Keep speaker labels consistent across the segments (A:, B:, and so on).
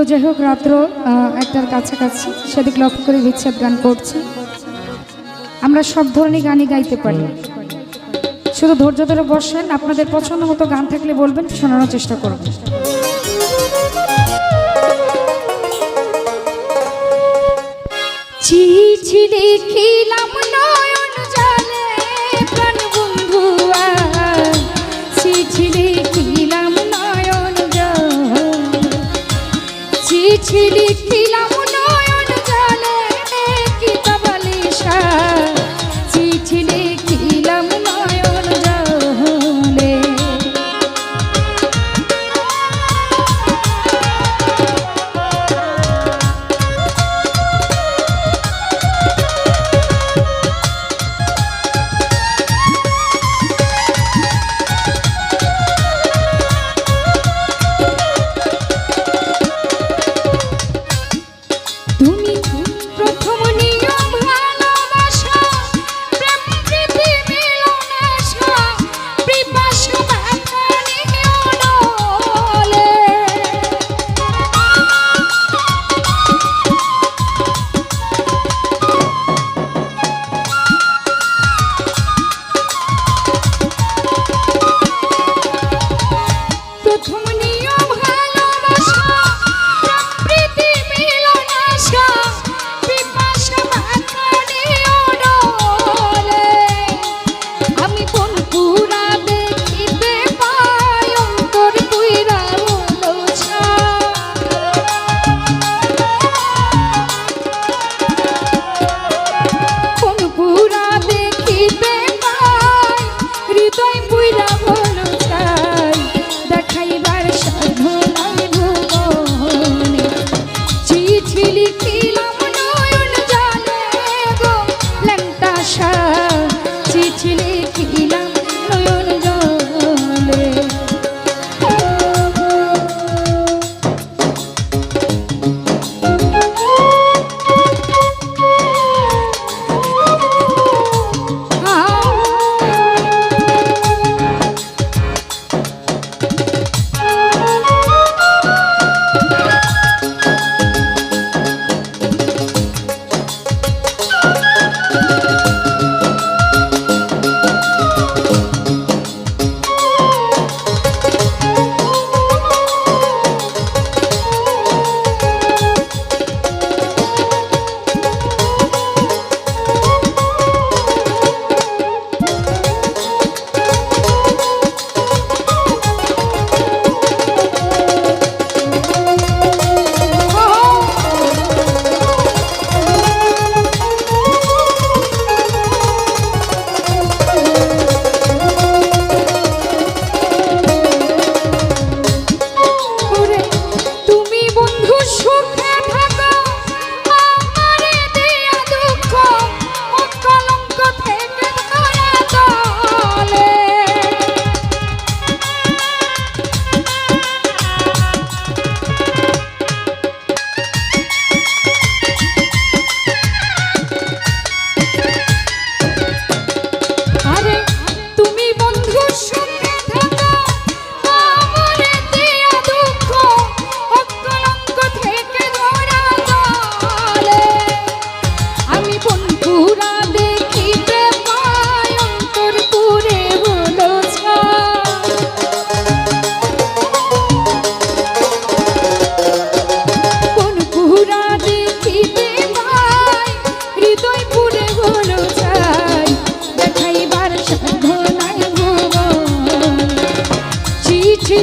A: তো যাই হোক, রাত্র একটার কাছাকাছি। সেদিক লক্ষ্য করে বিচ্ছেদ গান করছি। আমরা সব ধরনের গানই গাইতে পারি। শুধু ধৈর্য ধরে বসেন, আপনাদের পছন্দ মতো গান থাকলে বলবেন, শোনানোর চেষ্টা করব। চিঠি লিখিলাম নয়ন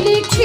A: লিখি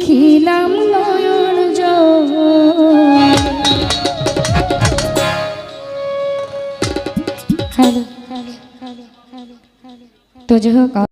A: লিখিলাম নয়ন হ্যালো। তো যাই হোক